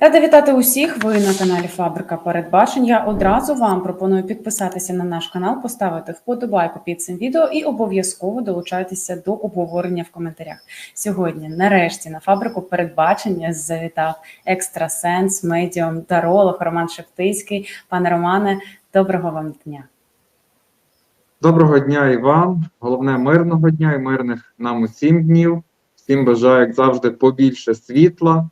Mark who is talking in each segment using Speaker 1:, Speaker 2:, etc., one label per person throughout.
Speaker 1: Рада вітати усіх. Ви на каналі Фабрика Передбачень. Я одразу вам пропоную підписатися на наш канал, поставити вподобайку під цим відео і обов'язково долучайтеся до обговорення в коментарях. Сьогодні, нарешті, на фабрику передбачення завітав екстрасенс, медіум, таролог Роман Шептицький. Пане Романе, доброго вам дня.
Speaker 2: Доброго дня і вам. Головне мирного дня і мирних нам усім днів. Всім бажаю, як завжди, побільше світла.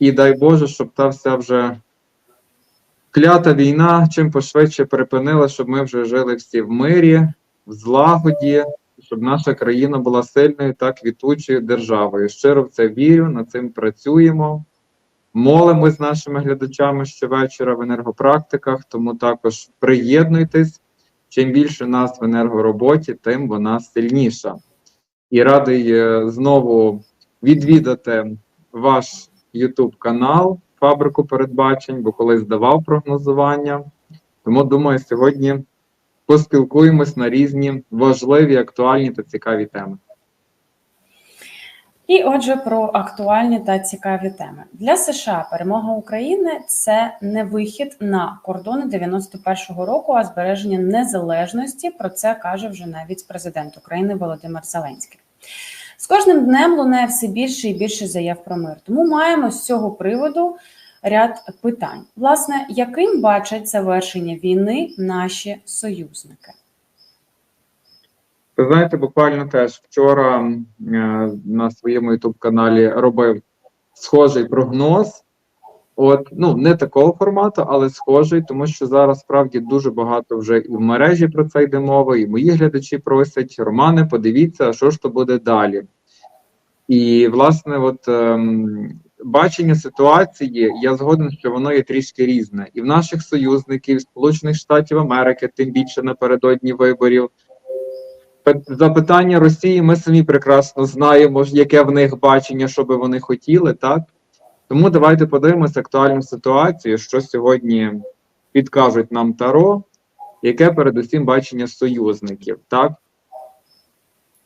Speaker 2: І дай Боже, щоб та вся вже клята війна чим пошвидше припинила, щоб ми вже жили всі в мирі, в злагоді, щоб наша країна була сильною та квітучою державою. Щиро в це вірю, над цим працюємо. Молимось з нашими глядачами щовечора в енергопрактиках, тому також приєднуйтесь. Чим більше нас в енергороботі, тим вона сильніша. І радий е, знову відвідати ваш YouTube канал Фабрику передбачень, бо колись давав прогнозування. Тому думаю, сьогодні поспілкуємось на різні важливі, актуальні та цікаві теми.
Speaker 1: І отже, про актуальні та цікаві теми для США. Перемога України це не вихід на кордони 91-го року, а збереження незалежності. Про це каже вже навіть президент України Володимир Зеленський. З кожним днем лунає все більше і більше заяв про мир. Тому маємо з цього приводу ряд питань. Власне, яким бачать завершення війни наші союзники?
Speaker 2: Ви знаєте, буквально теж вчора е, на своєму ютуб каналі робив схожий прогноз. От, ну, не такого формату, але схожий, тому що зараз справді дуже багато вже і в мережі про це йде мова, і мої глядачі просять, Романе, подивіться, що ж то буде далі. І, власне, от ем, бачення ситуації, я згоден, що воно є трішки різне. І в наших союзників, Сполучених Штатів Америки, тим більше напередодні виборів. Запитання Росії ми самі прекрасно знаємо, яке в них бачення, що би вони хотіли, так? Тому давайте подивимося актуальну ситуацію, що сьогодні підкажуть нам Таро, яке передусім бачення союзників, так?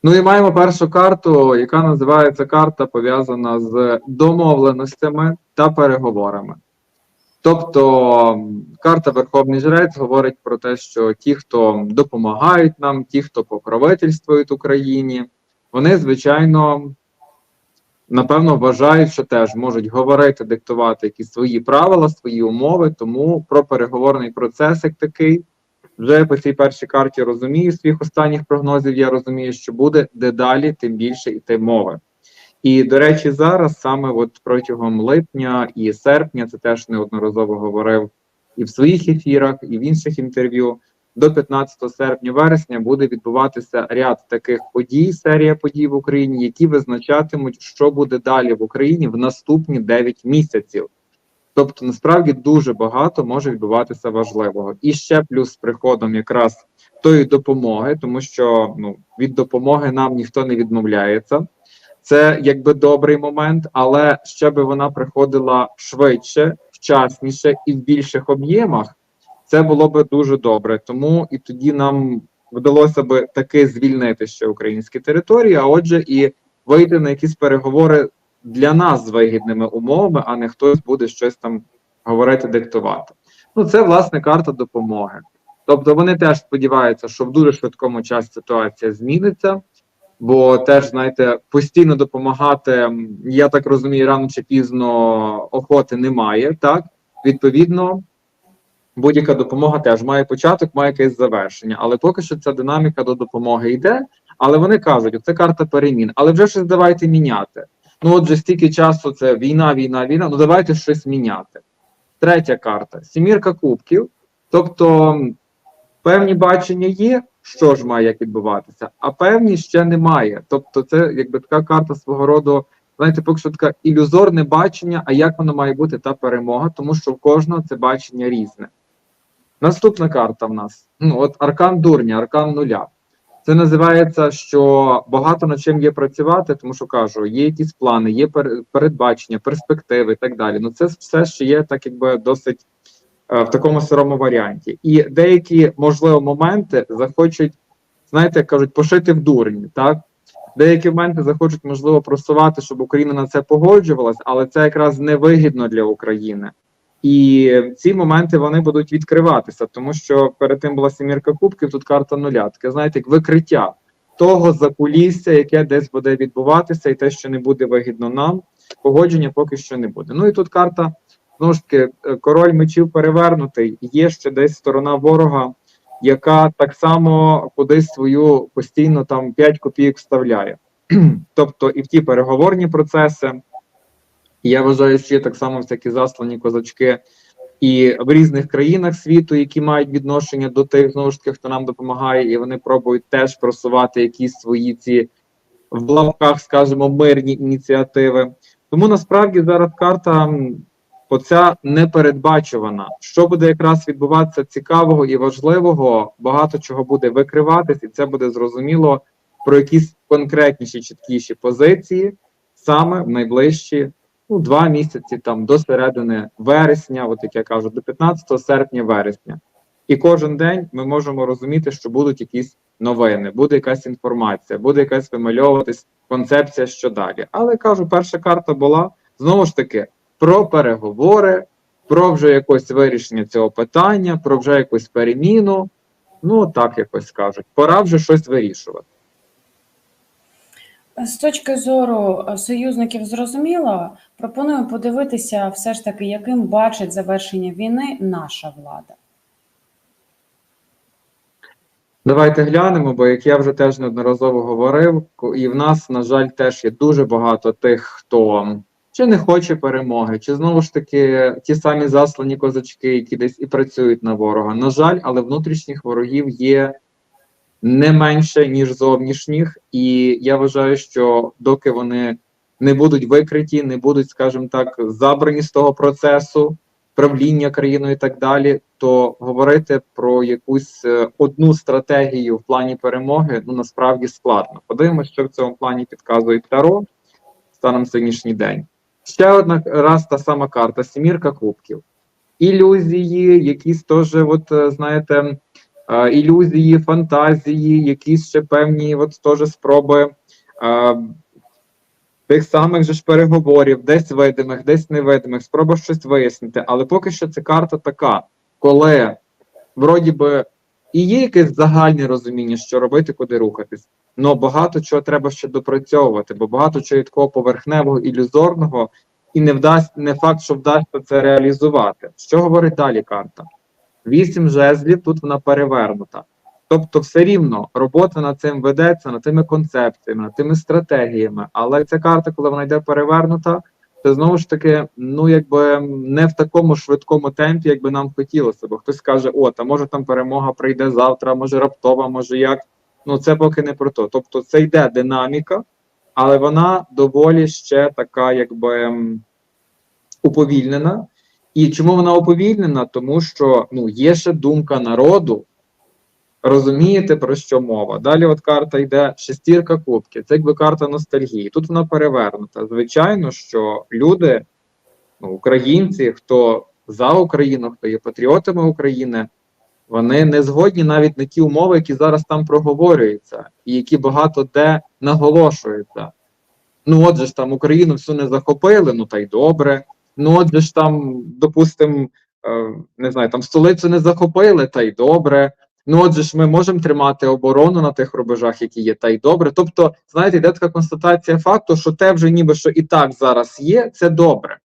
Speaker 2: Ну і маємо першу карту, яка називається карта пов'язана з домовленостями та переговорами. Тобто карта Верховний Жрець говорить про те, що ті, хто допомагають нам, ті, хто покровительствують Україні, вони, звичайно, напевно, вважають, що теж можуть говорити, диктувати якісь свої правила, свої умови. Тому про переговорний процес, як такий, вже по цій першій карті розумію своїх останніх прогнозів. Я розумію, що буде дедалі, тим більше йти мови. І, до речі, зараз саме от протягом липня і серпня, це теж неодноразово говорив і в своїх ефірах, і в інших інтерв'ю. До 15 серпня вересня буде відбуватися ряд таких подій, серія подій в Україні, які визначатимуть, що буде далі в Україні в наступні 9 місяців. Тобто, насправді дуже багато може відбуватися важливого. І ще плюс з приходом якраз тої допомоги, тому що ну від допомоги нам ніхто не відмовляється. Це якби добрий момент, але ще би вона приходила швидше, вчасніше і в більших об'ємах. Це було би дуже добре. Тому і тоді нам вдалося би таки звільнити ще українські території, а отже, і вийти на якісь переговори для нас з вигідними умовами, а не хтось буде щось там говорити, диктувати. Ну, це власне карта допомоги. Тобто вони теж сподіваються, що в дуже швидкому часі ситуація зміниться, бо теж, знаєте, постійно допомагати, я так розумію, рано чи пізно охоти немає. Так, відповідно, будь-яка допомога теж має початок, має якесь завершення. Але поки що ця динаміка до допомоги йде. Але вони кажуть, це карта перемін, але вже щось давайте міняти. Ну, отже, стільки часу це війна, війна, війна. Ну давайте щось міняти. Третя карта сімірка кубків. Тобто певні бачення є, що ж має як відбуватися, а певні ще немає. Тобто, це якби така карта свого роду, знаєте, поки що така ілюзорне бачення, а як воно має бути та перемога, тому що в кожного це бачення різне. Наступна карта в нас. Ну, от Аркан дурня, аркан нуля. Це називається, що багато над чим є працювати, тому що кажу, є якісь плани, є передбачення, перспективи і так далі. Ну це все ще є так, якби досить е, в такому сирому варіанті. І деякі можливо моменти захочуть, знаєте, як кажуть, пошити в дурні, так Деякі моменти захочуть, можливо, просувати, щоб Україна на це погоджувалась, але це якраз невигідно для України. І ці моменти вони будуть відкриватися, тому що перед тим була сімірка кубків, тут карта нуля. Таке, знаєте, як викриття того закулісся, яке десь буде відбуватися, і те, що не буде вигідно нам, погодження поки що не буде. Ну і тут карта знову ж таки, е, король мечів перевернутий. Є ще десь сторона ворога, яка так само кудись свою постійно там 5 копійок вставляє. тобто і в ті переговорні процеси. Я вважаю, що є так само всякі заслані козачки і в різних країнах світу, які мають відношення до тих знову ж таки, хто нам допомагає, і вони пробують теж просувати якісь свої ці в лавках, скажімо, мирні ініціативи. Тому насправді зараз карта оця непередбачувана. Що буде якраз відбуватися цікавого і важливого, багато чого буде викриватись, і це буде зрозуміло про якісь конкретніші, чіткіші позиції саме в найближчі ну, два місяці там до середини вересня, от як я кажу, до 15 серпня вересня. І кожен день ми можемо розуміти, що будуть якісь новини, буде якась інформація, буде якась вимальовуватись концепція, що далі. Але кажу, перша карта була знову ж таки про переговори, про вже якось вирішення цього питання, про вже якусь переміну. Ну, так якось кажуть. Пора вже щось вирішувати.
Speaker 1: З точки зору е, союзників зрозуміло, пропоную подивитися все ж таки, яким бачить завершення війни наша влада.
Speaker 2: Давайте глянемо, бо як я вже теж неодноразово говорив, і в нас, на жаль, теж є дуже багато тих, хто чи не хоче перемоги, чи знову ж таки ті самі заслані козачки, які десь і працюють на ворога. На жаль, але внутрішніх ворогів є не менше, ніж зовнішніх, і я вважаю, що доки вони не будуть викриті, не будуть, скажімо так, забрані з того процесу правління країною і так далі, то говорити про якусь е, одну стратегію в плані перемоги ну насправді складно. Подивимося, що в цьому плані підказує Таро станом сьогоднішній день. Ще одна раз та сама карта Сімірка кубків. Ілюзії, якісь теж, от е, знаєте, ілюзії, фантазії, якісь ще певні от теж спроби тих самих же ж переговорів, десь видимих, десь невидимих, спроба щось вияснити. Але поки що це карта така, коли вроді би і є якесь загальне розуміння, що робити, куди рухатись. але багато чого треба ще допрацьовувати, бо багато чого такого поверхневого, ілюзорного, і не вдасть не факт, що вдасться це реалізувати. Що говорить далі карта? Вісім жезлів, тут вона перевернута. Тобто, все рівно робота над цим ведеться, над тими концепціями, над тими стратегіями. Але ця карта, коли вона йде перевернута, це знову ж таки, ну якби не в такому швидкому темпі, як би нам хотілося. Бо хтось каже, о, та може там перемога прийде завтра, може раптова, може як. Ну це поки не про то. Тобто, це йде динаміка, але вона доволі ще така, якби уповільнена. І чому вона уповільнена? Тому що ну, є ще думка народу. Розумієте, про що мова? Далі от карта йде шестірка кубків. Це якби карта ностальгії. Тут вона перевернута. Звичайно, що люди, ну, українці, хто за Україну, хто є патріотами України, вони не згодні навіть на ті умови, які зараз там проговорюються, і які багато де наголошуються. Ну, отже ж там Україну всю не захопили, ну та й добре. Ну, отже ж там, допустимо, е, не знаю, там столицю не захопили, та й добре. Ну, отже ж, ми можемо тримати оборону на тих рубежах, які є, та й добре. Тобто, знаєте, йде така констатація факту, що те вже ніби що і так зараз є, це добре.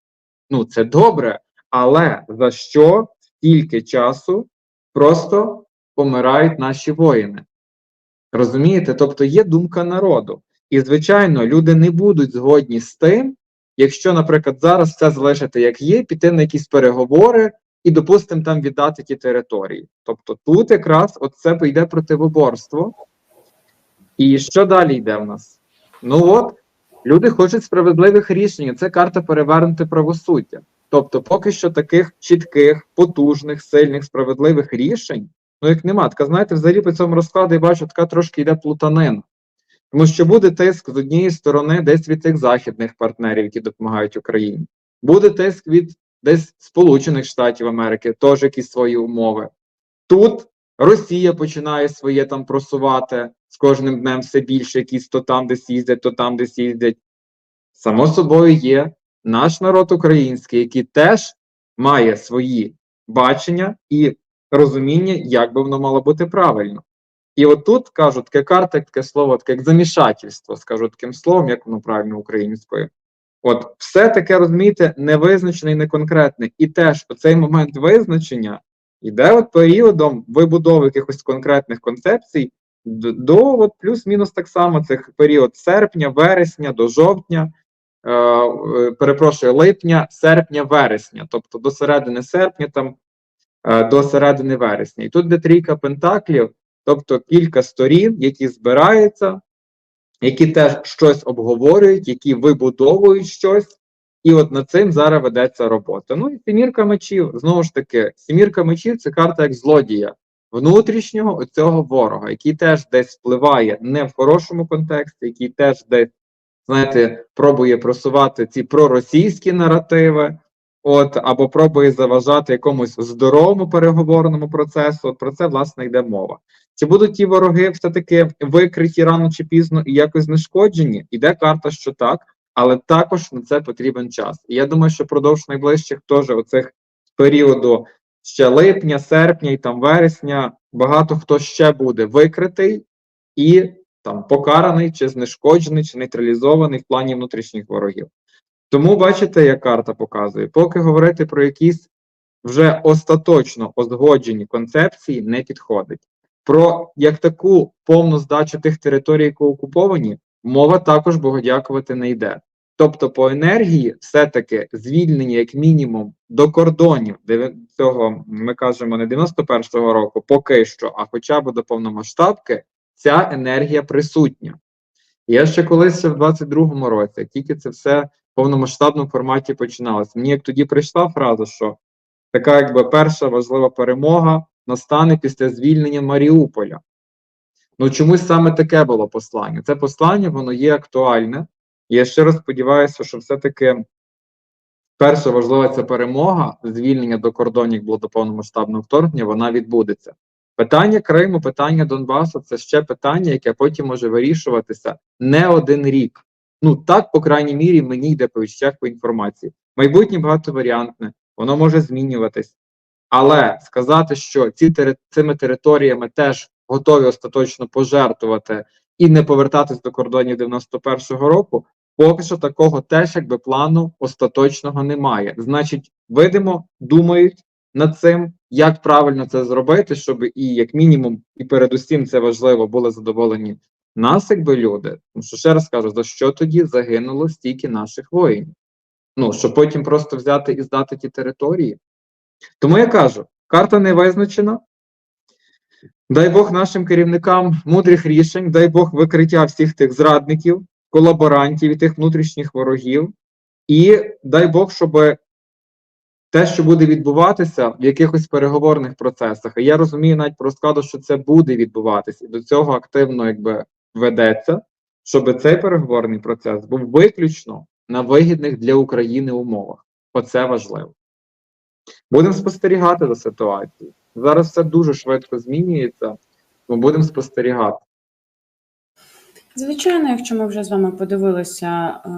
Speaker 2: Ну, це добре, але за що стільки часу просто помирають наші воїни? Розумієте? Тобто є думка народу. І, звичайно, люди не будуть згодні з тим, якщо, наприклад, зараз все залишити як є, піти на якісь переговори і, допустимо, там віддати ті території. Тобто тут якраз це йде противоборство. І що далі йде в нас? Ну от, люди хочуть справедливих рішень. Це карта перевернути правосуддя. Тобто, поки що таких чітких, потужних, сильних, справедливих рішень, ну як нема. Така, знаєте, взагалі по цьому розкладу я бачу, така трошки йде плутанина. Тому що буде тиск з однієї сторони, десь від цих західних партнерів, які допомагають Україні. Буде тиск від десь Сполучених Штатів Америки, теж якісь свої умови. Тут Росія починає своє там просувати з кожним днем все більше, якісь то там десь їздять, то там десь їздять. Само собою є наш народ український, який теж має свої бачення і розуміння, як би воно мало бути правильно. І отут кажу, таке карта, таке слово, таке як замішательство, скажу таким словом, як воно правильно українською. От все таке, розумієте, невизначене і неконкретне. І теж оцей момент визначення йде от періодом вибудови якихось конкретних концепцій до, до от плюс-мінус так само цих період серпня, вересня до жовтня, е, е, перепрошую, липня, серпня, вересня, тобто до середини серпня, там е, до середини вересня. І тут де трійка пентаклів, тобто кілька сторін, які збираються, які теж щось обговорюють, які вибудовують щось. І от над цим зараз ведеться робота. Ну і сімірка мечів, знову ж таки, сімірка мечів це карта як злодія внутрішнього оцього ворога, який теж десь впливає не в хорошому контексті, який теж десь, знаєте, пробує просувати ці проросійські наративи, от, або пробує заважати якомусь здоровому переговорному процесу. От про це, власне, йде мова. Чи будуть ті вороги все-таки викриті рано чи пізно і якось знешкоджені? Іде карта, що так, але також на це потрібен час. І я думаю, що продовж найближчих теж оцих періоду ще липня, серпня і там вересня багато хто ще буде викритий і там покараний, чи знешкоджений, чи нейтралізований в плані внутрішніх ворогів. Тому бачите, як карта показує, поки говорити про якісь вже остаточно узгоджені концепції не підходить. Про як таку повну здачу тих територій, які окуповані, мова також Богу дякувати не йде. Тобто, по енергії, все-таки звільнення, як мінімум, до кордонів цього ми кажемо не 91-го року, поки що, а хоча б до повномасштабки, ця енергія присутня. Я ще колись в 22-му році, тільки це все повномасштабному форматі починалося. Мені як тоді прийшла фраза, що така, якби перша важлива перемога настане після звільнення Маріуполя. Ну чомусь саме таке було послання. Це послання, воно є актуальне. І я ще раз сподіваюся, що все-таки перша важлива ця перемога, звільнення до кордонів було до повномасштабного вторгнення, вона відбудеться. Питання Криму, питання Донбасу це ще питання, яке потім може вирішуватися не один рік. Ну так, по крайній мірі, мені йде по віщах по інформації. Майбутнє багатоваріантне, воно може змінюватись. Але сказати, що ці цими територіями теж готові остаточно пожертвувати і не повертатись до кордонів 91-го року, поки що такого теж якби плану остаточного немає. Значить, видимо, думають над цим, як правильно це зробити, щоб і як мінімум, і передусім це важливо, були задоволені нас, якби люди. Тому що ще раз кажу, за що тоді загинуло стільки наших воїнів? Ну, щоб потім просто взяти і здати ті території. Тому я кажу, карта не визначена. Дай Бог нашим керівникам мудрих рішень, дай Бог викриття всіх тих зрадників, колаборантів і тих внутрішніх ворогів. І дай Бог, щоб те, що буде відбуватися в якихось переговорних процесах, і я розумію навіть по розкладу, що це буде відбуватися, і до цього активно якби ведеться, щоб цей переговорний процес був виключно на вигідних для України умовах. Оце важливо. Будемо спостерігати за ситуацією. Зараз все дуже швидко змінюється, Ми будемо спостерігати.
Speaker 1: Звичайно, якщо ми вже з вами подивилися е,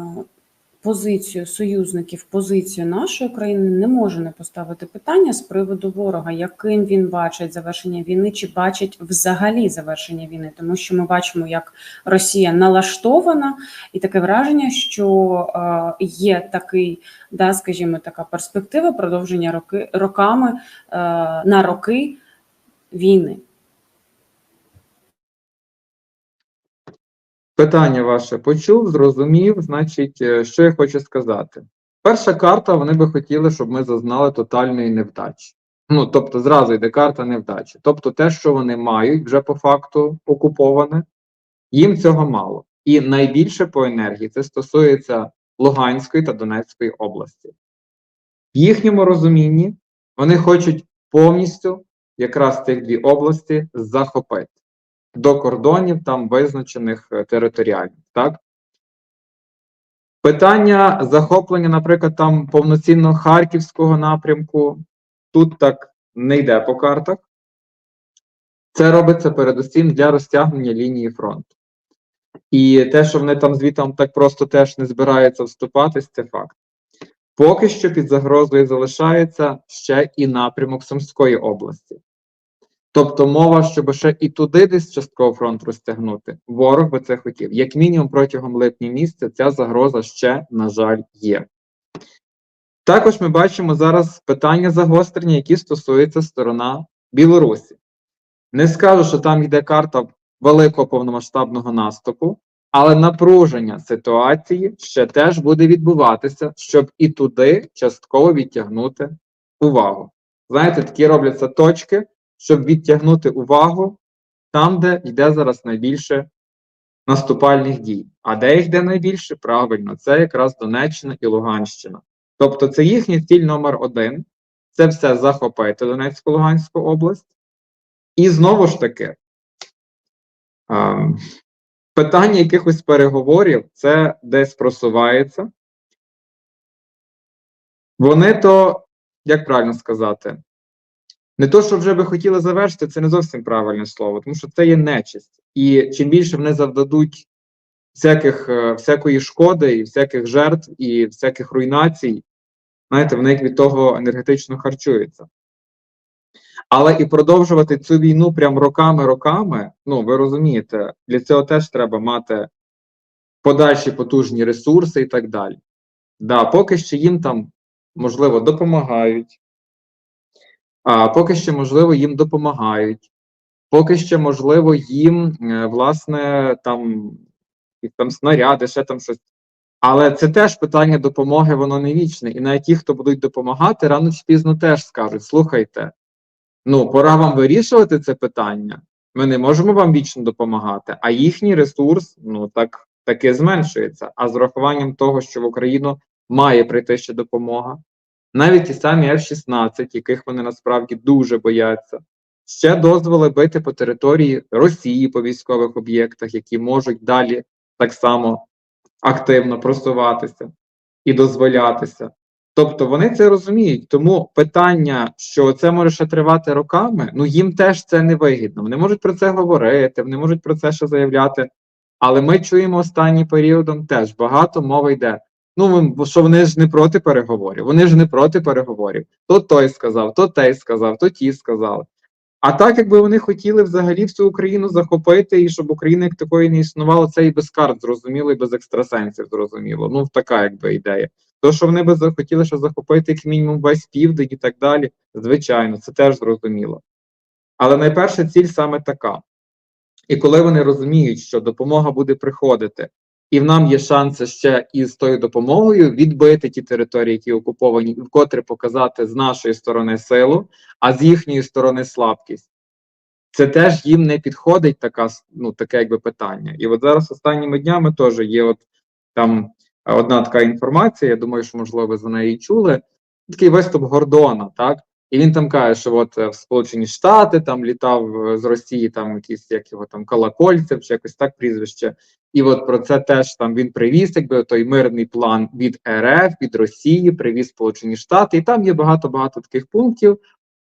Speaker 1: позицію союзників, позицію нашої країни, не може не поставити питання з приводу ворога, яким він бачить завершення війни, чи бачить взагалі завершення війни, тому що ми бачимо, як Росія налаштована, і таке враження, що е, є такий, да, скажімо, така перспектива продовження роки роками е, на роки війни.
Speaker 2: Питання ваше почув, зрозумів. Значить, е, що я хочу сказати. Перша карта, вони би хотіли, щоб ми зазнали тотальної невдачі. Ну, тобто, зразу йде карта невдачі. Тобто, те, що вони мають вже по факту окуповане, їм цього мало. І найбільше по енергії це стосується Луганської та Донецької області. В їхньому розумінні вони хочуть повністю якраз цих дві області захопити до кордонів там визначених е, територіальних. Так? Питання захоплення, наприклад, там повноцінного харківського напрямку, тут так не йде по картах. Це робиться передусім для розтягнення лінії фронту. І те, що вони там звітом так просто теж не збираються вступатись, це факт. Поки що під загрозою залишається ще і напрямок Сумської області. Тобто мова, щоб ще і туди десь частково фронт розтягнути, ворог би це хотів. Як мінімум протягом липня місяця ця загроза ще, на жаль, є. Також ми бачимо зараз питання загострення, які стосуються сторона Білорусі. Не скажу, що там йде карта великого повномасштабного наступу, але напруження ситуації ще теж буде відбуватися, щоб і туди частково відтягнути увагу. Знаєте, такі робляться точки, щоб відтягнути увагу там, де йде зараз найбільше наступальних дій. А де їх йде найбільше? Правильно, це якраз Донеччина і Луганщина. Тобто, це їхній ціль номер один. Це все захопити Донецьку Луганську область. І знову ж таки, питання якихось переговорів це десь просувається. Вони то, як правильно сказати, не то, що вже би хотіли завершити, це не зовсім правильне слово, тому що це є нечисть. І чим більше вони завдадуть всяких, е, всякої шкоди, і всяких жертв, і всяких руйнацій, знаєте, вони від того енергетично харчуються. Але і продовжувати цю війну прям роками-роками, ну ви розумієте, для цього теж треба мати подальші потужні ресурси і так далі. Да, поки що їм там, можливо, допомагають, а поки що, можливо, їм допомагають, поки що, можливо, їм, е, власне, там, там снаряди, ще там щось. Але це теж питання допомоги, воно не вічне. І навіть ті, хто будуть допомагати, рано чи пізно теж скажуть: слухайте, ну, пора вам вирішувати це питання. Ми не можемо вам вічно допомагати, а їхній ресурс ну так таки зменшується. А з урахуванням того, що в Україну має прийти ще допомога, навіть ті самі F-16, яких вони насправді дуже бояться, ще дозволи бити по території Росії по військових об'єктах, які можуть далі так само активно просуватися і дозволятися. Тобто вони це розуміють. Тому питання, що це може ще тривати роками, ну їм теж це не вигідно. Вони можуть про це говорити, вони можуть про це ще заявляти. Але ми чуємо останнім періодом теж багато мови йде. Ну, що вони ж не проти переговорів, вони ж не проти переговорів. То той сказав, то той сказав, то ті сказали. А так, якби вони хотіли взагалі всю Україну захопити, і щоб Україна як такої не існувала, це і без карт зрозуміло, і без екстрасенсів зрозуміло. Ну, така якби ідея. То, що вони би захотіли ще захопити як мінімум весь південь і так далі, звичайно, це теж зрозуміло. Але найперша ціль саме така. І коли вони розуміють, що допомога буде приходити, і в нам є шанси ще із тою допомогою відбити ті території, які окуповані, і вкотре показати з нашої сторони силу, а з їхньої сторони слабкість. Це теж їм не підходить така, ну, таке якби питання. І от зараз останніми днями теж є от там одна така інформація, я думаю, що, можливо, ви за неї чули. Такий виступ Гордона, так? І він там каже, що от в Сполучені Штати там літав е, з Росії, там якийсь як його там Колокольцев, чи якось так прізвище. І от про це теж там він привіз, якби той мирний план від РФ, від Росії, привіз Сполучені Штати, і там є багато-багато таких пунктів.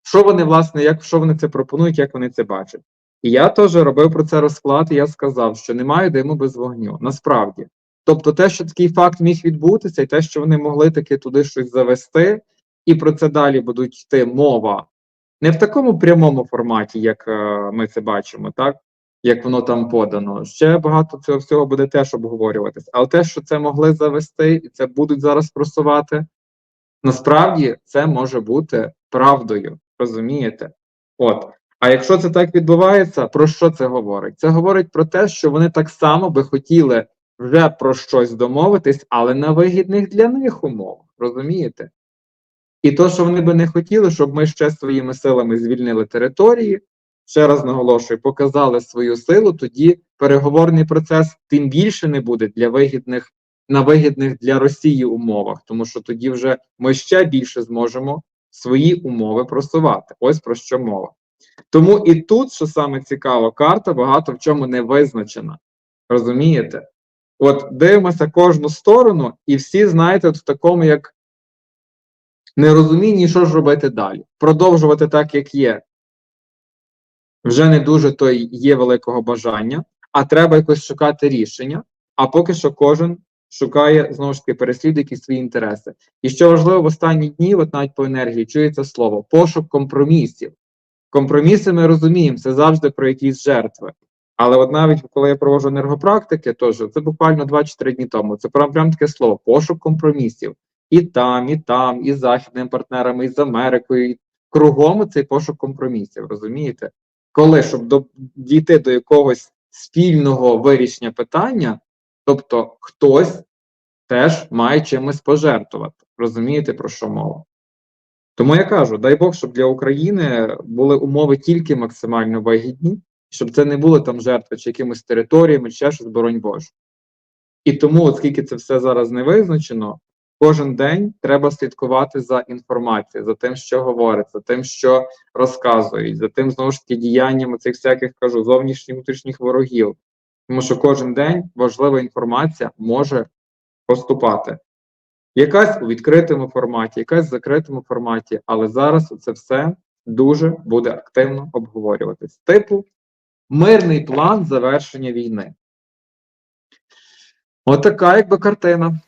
Speaker 2: Що вони, власне, як що вони це пропонують, як вони це бачать. І я теж робив про це розклад, і я сказав, що немає диму без вогню. Насправді. Тобто, те, що такий факт міг відбутися, і те, що вони могли таки туди щось завести, і про це далі будуть йти мова не в такому прямому форматі, як е, ми це бачимо, так як воно там подано. Ще багато цього всього буде теж обговорюватися. Але те, що це могли завести, і це будуть зараз просувати, насправді це може бути правдою. Розумієте? От. А якщо це так відбувається, про що це говорить? Це говорить про те, що вони так само би хотіли вже про щось домовитись, але на вигідних для них умовах. Розумієте? І то, що вони би не хотіли, щоб ми ще своїми силами звільнили території, ще раз наголошую, показали свою силу, тоді переговорний процес тим більше не буде для вигідних на вигідних для Росії умовах, тому що тоді вже ми ще більше зможемо свої умови просувати. Ось про що мова. Тому і тут, що саме цікаво, карта багато в чому не визначена. Розумієте? От дивимося кожну сторону, і всі, знаєте, в такому як нерозумінні, що ж робити далі. Продовжувати так, як є. вже не дуже то є великого бажання, а треба якось шукати рішення. А поки що кожен шукає знову ж таки переслідує якісь свої інтереси. І що важливо, в останні дні, от навіть по енергії, чується слово пошук компромісів. Компроміси ми розуміємо, це завжди про якісь жертви. Але от навіть коли я проводжу енергопрактики, теж це буквально 2-4 дні тому. Це прям, прям таке слово пошук компромісів. І там, і там, і з західними партнерами, і з Америкою. І кругом цей пошук компромісів, розумієте? Коли щоб до, дійти до якогось спільного вирішення питання, тобто хтось теж має чимось пожертвувати. Розумієте, про що мова? Тому я кажу: дай Бог, щоб для України були умови тільки максимально вигідні, щоб це не були там жертви чи якимось територіями, чи ще щось, боронь Боже. І тому, оскільки це все зараз не визначено, кожен день треба слідкувати за інформацією, за тим, що говориться, за тим, що розказують, за тим знову ж таки діянням цих всяких кажу зовнішніх внутрішніх ворогів. Тому що кожен день важлива інформація може поступати. Якась у відкритому форматі, якась в закритому форматі, але зараз це все дуже буде активно обговорюватись. Типу, мирний план завершення війни. Отака, якби картина.